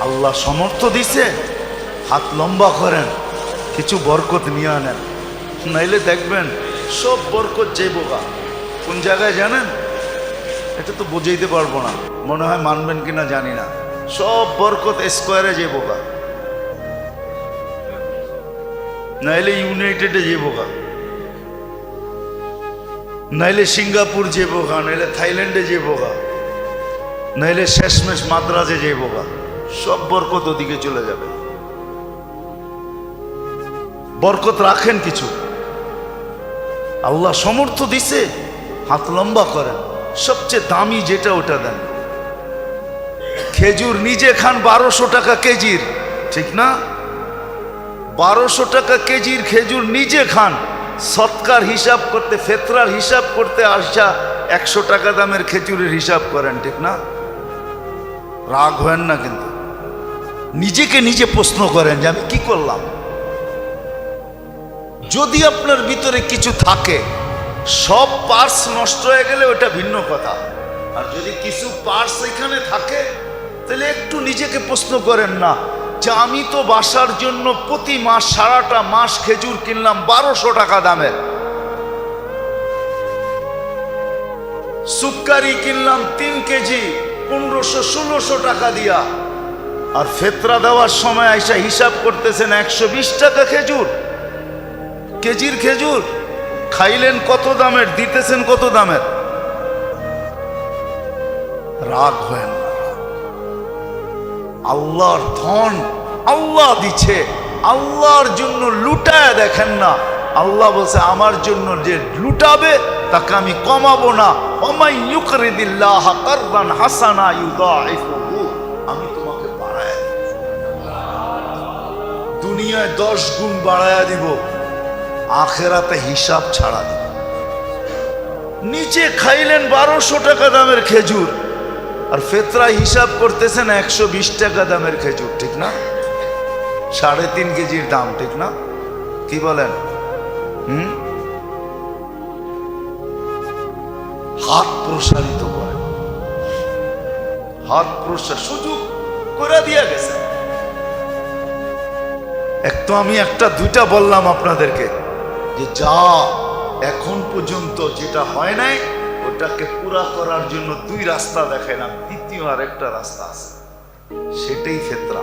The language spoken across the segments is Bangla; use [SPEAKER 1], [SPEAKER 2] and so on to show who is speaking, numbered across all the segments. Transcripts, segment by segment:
[SPEAKER 1] আল্লাহ সমর্থ দিছে, হাত লম্বা করেন, কিছু বরকত নিয়ে আনেন। নাইলে দেখবেন সব বরকত যে বোকা। কোন জায়গায় জানেন? এটা তো বুঝাইতে পারব না। মনে হয় মানবেন কিনা জানি না। সব বরকত স্কোয়ারে যে বোকা। নাইলে ইউনাইটেডে যে বোকা। নাইলে সিঙ্গাপুর যে বোকা, নাইলে থাইল্যান্ডে যে বোকা। নাইলে শেষমেশ মাদ্রাজে যে বোকা। সব বরকত ওদিকে চলে যাবে। বরকত রাখেন কিছু। আল্লাহ সমর্থ দিছে, হাত লম্বা করেন। সবচেয়ে দামি যেটা ওটা দেন। খেজুর নিজে খান বারোশো টাকা কেজির। ঠিক না? বারোশো টাকা কেজির খেজুর নিজে খান। সৎকার হিসাব করতে, ফেতরার হিসাব করতে আসা একশো টাকা দামের খেজুরের হিসাব করেন, ঠিক না? রাগ হয় না কিন্তু। নিজেকে নিজে প্রশ্ন করেন যে আমি কি করলাম? যদি আপনার ভিতরে কিছু থাকে, সব পার্স নষ্ট হয়ে গেলে ওটা ভিন্ন কথা। আর যদি কিছু পার্স এখানে থাকে, তাহলে একটু নিজেকে প্রশ্ন করেন না, যে আমি তো বাসার জন্য প্রতি মাস সারাটা মাস খেজুর কিনলাম বারোশো টাকা দামের সুক্কারি কিনলাম তিন কেজি, পনেরোশো, ষোলোশো টাকা দিয়া। আর ফেতরা দেওয়ার সময় আইসা হিসাব করতেছেন একশো বিশ টাকা খেজুর। কেজির খেজুর। খাইলেন কত দামের, দিতেছেন কত দামের? রাগ হয় না। আল্লাহর ধন আল্লাহ দিচ্ছে, আল্লাহর জন্য লুটায় দেখেন না। আল্লাহ বলছে, আমার জন্য যে লুটাবে, তাকে আমি কমাবো না। ওমাই ইউকরিদিল্লাহ কারদান হাসানা ইউদাইফুহু। দুনিয়ায় দশ গুণ বাড়ায়া দিব, আখেরাতে হিসাব ছাড়া দিব। নিচে খাইলেন বারোশো টাকা দামের খেজুর, আর ফেতরা হিসাব করতেছেন একশো বিশ টাকা দামের খেজুর, ঠিক না? সাড়ে তিন কেজির দাম, ঠিক না? কি বলেন? হুম? হাত প্রসারিত করে হাত প্রসার সুযোগ করে দিয়া গেছে এক তো আমি একটা, দুইটা বললাম আপনাদেরকে। যে যা এখন পর্যন্ত যেটা হয় নাই, ওটাকে পুরা করার জন্য দুই রাস্তা দেখাইলাম দ্বিতীয় আর একটা রাস্তা আছে। সেটাই ফেতরা।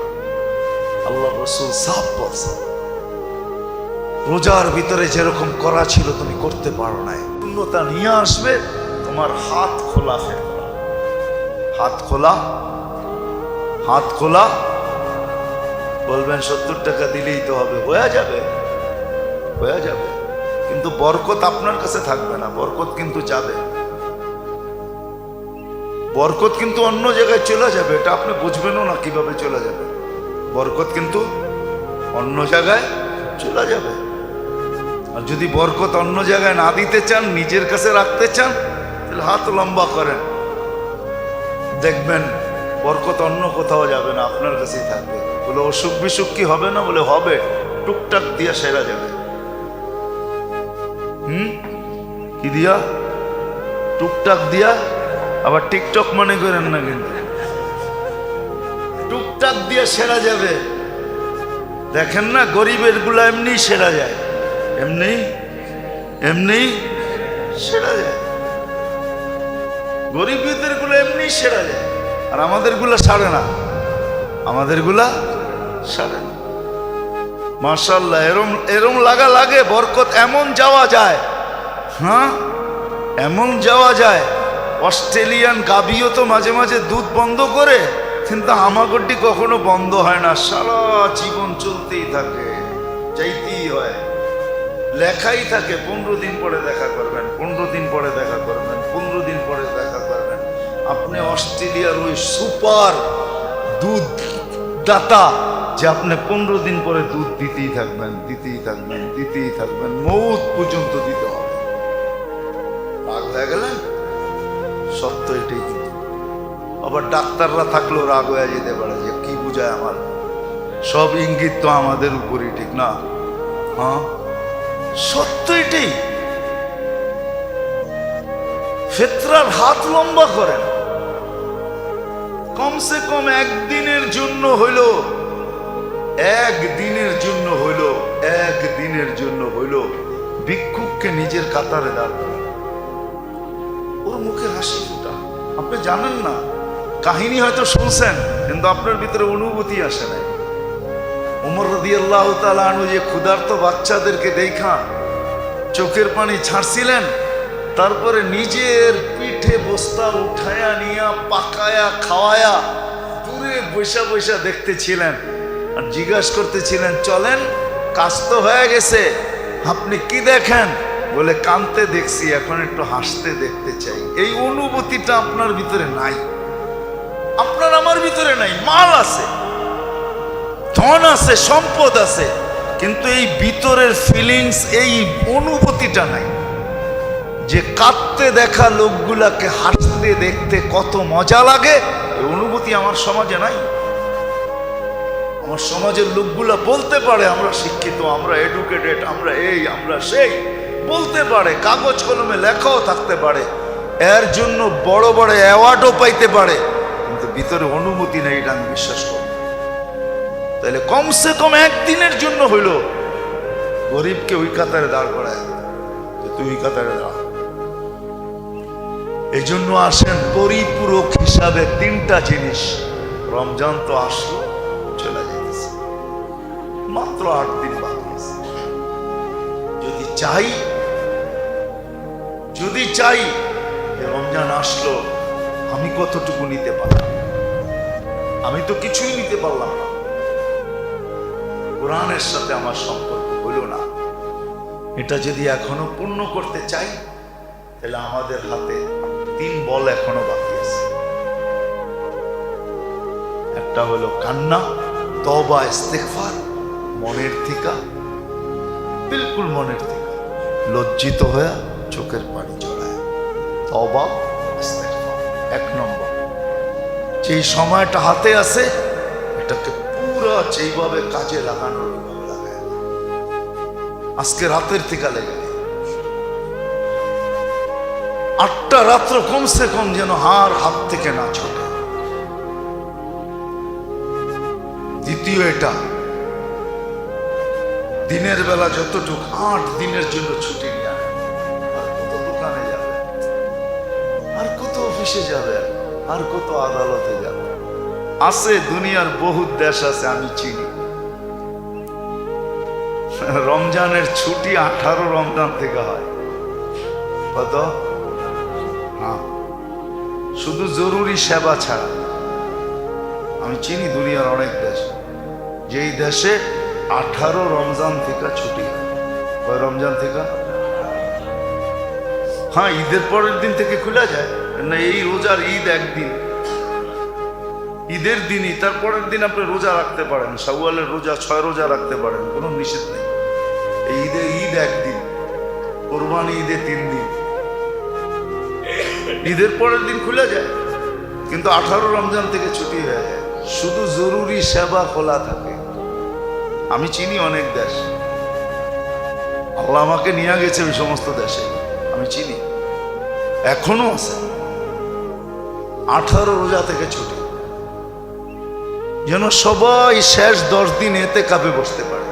[SPEAKER 1] আল্লাহ রসুল সাফ বলছে, রোজার ভিতরে যেরকম করা ছিল তুমি করতে পারো নাই। পূর্ণতা নিয়ে আসবে, তোমার হাত খোলা ফেতরা। হাত খোলা হাত খোলা বলবেন, সত্তর টাকা দিলেই তো হবে। হয়ে যাবে। হয়ে যাবে। কিন্তু বরকত আপনার কাছে থাকবে না। বরকত কিন্তু যাবে। বরকত কিন্তু অন্য জায়গায় চলে যাবে। এটা আপনি বুঝবেনও না কীভাবে চলে যাবে। বরকত কিন্তু অন্য জায়গায় চলে যাবে। আর যদি বরকত অন্য জায়গায় না দিতে চান, নিজের কাছে রাখতে চান, তাহলে হাত লম্বা করেন। দেখবেন বরকত অন্য কোথাও যাবে না, আপনার কাছেই থাকবে। বলে অসুখ বিসুখ কি হবে না? বলে, হবে। টুকটাক দিয়া সেরা যাবে। হুম? কি দিয়া? টুকটাক দিয়া? আবার টিকটক মনে করেন না কিন্তু। টুকটাক দিয়ে সেরা যাবে। দেখেন না, গরিবেরগুলা এমনি সেরা যায়। এমনি? এমনি? সেরা যায়। গরিবদেরগুলো এমনি সেরা যায়। আর আমাদেরগুলা সারে না। আমাদেরগুলা সারে না। মার্শাল্লাহ এরম এরম লাগা লাগে, বরকত এমন যাওয়া যায় হ্যাঁ? এমন যাওয়া যায়, অস্ট্রেলিয়ান গাবিও তো মাঝে মাঝে দুধ বন্ধ করে, কিন্তু আমাগরটি কখনো বন্ধ হয় না। সারা জীবন চলতেই থাকে চাইতেই হয়। লেখাই থাকে, পনেরো দিন পরে দেখা করবেন, পনেরো দিন পরে দেখা করবেন, পনেরো দিন পরে দেখা আপনি অস্ট্রেলিয়ার ওই সুপার দুধ দাতা যে আপনি পনেরো দিন পরে দুধ দিতেই থাকবেন দিতেই থাকবেন দিতেই থাকবেন, মৌত পর্যন্ত দিতে হবে। রাগ হয়ে গেলেন? সত্য এটাই কিন্তু। আবার ডাক্তাররা থাকলেও রাগ হয়ে যেতে পারে যে কি বুঝায় আমার। সব ইঙ্গিত তো আমাদের উপরই, ঠিক না? হ্যাঁ? সত্য এটাই। ফেতরার হাত লম্বা করেন। কমসে কম একদিনের জন্য হইল, একদিনের জন্য হইল, একদিনের জন্য হইল, ভিক্ষুককে নিজের কাতারে দাঁড় ওর মুখে হাসি ফুটা। আপনি জানেন না, কাহিনী হয়তো শুনছেন, কিন্তু আপনার ভিতরে অনুভূতি আসে নাই। উমর রদি আল্লাহ তালু যে ক্ষুধার্ত বাচ্চাদেরকে দেখা, চোখের পানি ছাড়ছিলেন তারপরে নিজের পিঠে বস্তা উঠায়া নিয়া, পাকায়া, খাওয়ায়া দূরে বৈশা বৈশা দেখতেছিলেন আর জিজ্ঞাসা করতেছিলেন, চলেন, কাজ তো হয়ে গেছে, আপনি কি দেখেন? বলে, কানতে দেখছি, এখন একটু হাসতে দেখতে চাই। এই অনুভূতিটা আপনার ভিতরে নাই। আপনার আমার ভিতরে নাই, মাল আছে, ধন আছে, সম্পদ আছে, কিন্তু এই ভিতরের ফিলিংস এই অনুভূতিটা নাই। যে কাঁদতে দেখা লোকগুলাকে হাসতে দেখতে কত মজা লাগে এই অনুভূতি আমার সমাজে নাই। আমার সমাজের লোকগুলা বলতে পারে, আমরা শিক্ষিত, আমরা এডুকেটেড আমরা এই, আমরা সেই। বলতে পারে, কাগজ কলমে লেখাও থাকতে পারে। এর জন্য বড় বড় অ্যাওয়ার্ডও পাইতে পারে। কিন্তু ভিতরে অনুমতি নেই এটা আমি বিশ্বাস করি তাহলে কমসে কম একদিনের জন্য হইল, গরিবকে ওই কাতারে দাঁড় করায়। তুই ওই কাতারে দাঁড়া। এই জন্য আসেন পরিপূরক হিসাবে তিনটা জিনিস। রমজান তো আসলো, চলে যেতেছে মাত্র আট দিন বাকি আছে। যদি চাই যদি চাই রমজান আসলো, আমি কতটুকু নিতে পারলাম? আমি তো কিছুই নিতে পারলাম না। কোরআনের সাথে আমার সম্পর্ক হইল না। এটা যদি এখনও পূর্ণ করতে চাই, তাহলে আমাদের হাতে তিন বল এখনও বাকি আছে। একটা হলো কান্না তবা ইস্তেকফার মনের থিকা, বিলকুল মনের থিকা। লজ্জিত হয়ে চোখের পানি জড়ায় তবা। এক নম্বর। যেই সময়টা হাতে আছে, এটাকে পুরো যেইভাবে কাজে লাগানোর আজকে রাতের থেকে লেগে আটটা রাত্র কমসে কম যেন হার হাত থেকে না ছোটে। দ্বিতীয় এটা, দিনের বেলা যতটুকু আট দিনের জন্য ছুটি আর কত দোকানে যাবে, আর কত অফিসে যাবে, আর কত আদালতে যাবে। আছে দুনিয়ার বহু দেশ আছে, আমি চিনি। রমজানের ছুটি আঠারো রমজান থেকে হয়। কত? শুধু জরুরি সেবা ছাড়া। আমি চিনি দুনিয়ার অনেক দেশ। যেই দেশে আঠারো রমজান থেকে ছুটি হয়। রমজান থেকে? হ্যাঁ ঈদের পরের দিন থেকে খোলা যায়। না, এই রোজার ঈদ একদিন। ঈদের দিনই তারপরের দিন আপনি রোজা রাখতে পারেন। শাওয়ালের রোজা, ছয় রোজা রাখতে পারেন, কোনো নিষেধ নেই। এই ঈদের ঈদ একদিন, কোরবানি ঈদে তিন দিন। ঈদের পরের দিন খুলে যায়। কিন্তু আঠারো রমজান থেকে ছুটি হয়ে যায়। শুধু জরুরি সেবা খোলা থাকে। আমি চিনি অনেক দেশ। আল্লাহ আমাকে নিয়ে গেছে ওই সমস্ত দেশে। আমি চিনি। এখনও আছে। আঠারো রোজা থেকে ছুটি। যেন সবাই শেষ দশ দিন এতে কাপে বসতে পারে।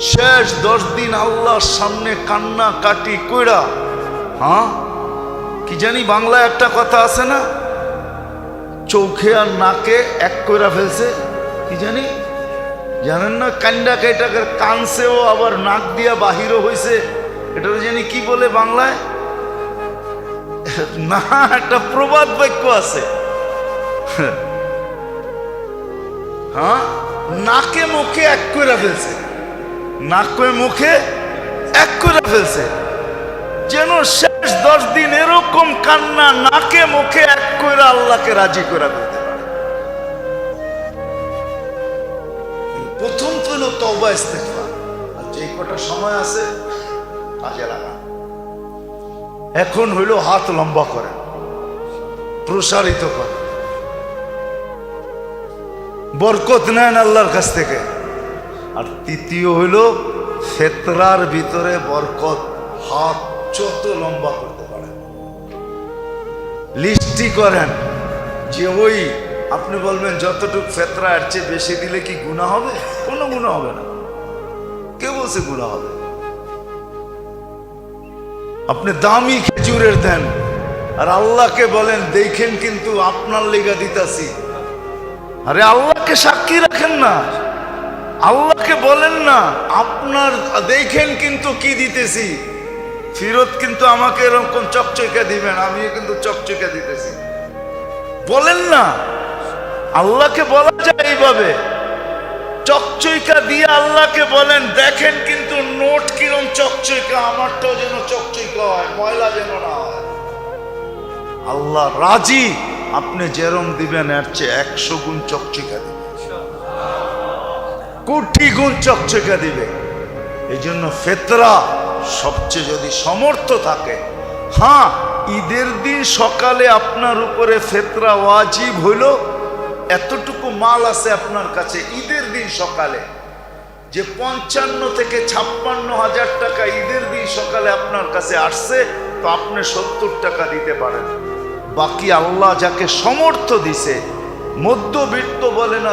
[SPEAKER 1] শেষ দশ দিন আল্লাহর সামনে কান্না কাটি কইরা হ্যাঁ? কি জানি বাংলায় একটা কথা আছে না? চোখে আর নাকে এক কইরা ফেলছে। কি জানি? জানেন না কান্ডা কেটাকের কানছেও আবার নাক দিয়া বাহিরও হয়েছে এটা জানি কি বলে বাংলায়? না, একটা প্রবাদ বাক্য আছে। হ্যাঁ? নাকে, মুখে এক করে ফেলছে। নাকে মুখে এক করে ফেলছে। যেন শেষ দশ দিন এরকম কান্না নাকে মুখে এক করে আল্লাহকে রাজি করে পারে। প্রথম তো হলো তওবা ইস্তেগফার। আর যে কটা সময় আছে, কাজে লাগা এখন হইল হাত লম্বা করে, প্রসারিত করে। বরকত নেন আল্লাহর কাছ থেকে। আর তৃতীয় হইল ফেতরার ভিতরে বরকত, হাত যত লম্বা করতে পারেন। লিস্টি করেন যে ওই, আপনি বলবেন, যতটুক ফেতরা এর চেয়ে বেশি দিলে কি গুণা হবে? কোনো গুণা হবে না। কে বলছে গুণা হবে? আপনি দামি খেজুরের দেন, আর আল্লাহকে বলেন, দেখেন কিন্তু আপনার লেগা দিতাছি। আরে আল্লাহকে সাক্ষী রাখেন না। আল্লাহকে বলেন না, আপনার, দেখেন কিন্তু কি দিতেছি। ফিরত কিন্তু আমাকে এরকম চকচকে দিবেন আমিও কিন্তু চকচকে দিতেছি। বলেন না, আল্লাহকে বলা যায় এইভাবে। চকচইকা দিয়ে আল্লাহকে বলেন, দেখেন কিন্তু নোট কিরম চকচইকা আমারটাও যেন চকচইকা হয়, ময়লা যেন না হয়। আল্লাহ রাজি, আপনি যেরম দিবেন, এর চেয়ে একশো গুণ চকচকা দিবে কোটি গুণ চকচকা দিবে। এই জন্য ফেতরা সবচেয়ে যদি সমর্থ থাকে হ্যাঁ ঈদের দিন সকালে আপনার উপরে ফেতরা ওয়াজিব হইল, এতটুকু মাল আছে আপনার কাছে ঈদের দিন সকালে, যে পঞ্চান্ন থেকে ছাপ্পান্ন হাজার টাকা ঈদের দিন সকালে আপনার কাছে আসছে, তো আপনি সত্তর টাকা দিতে পারেন। বাকি আল্লাহ যাকে সমর্থ দিছে, মধ্যবিত্ত বলেন আর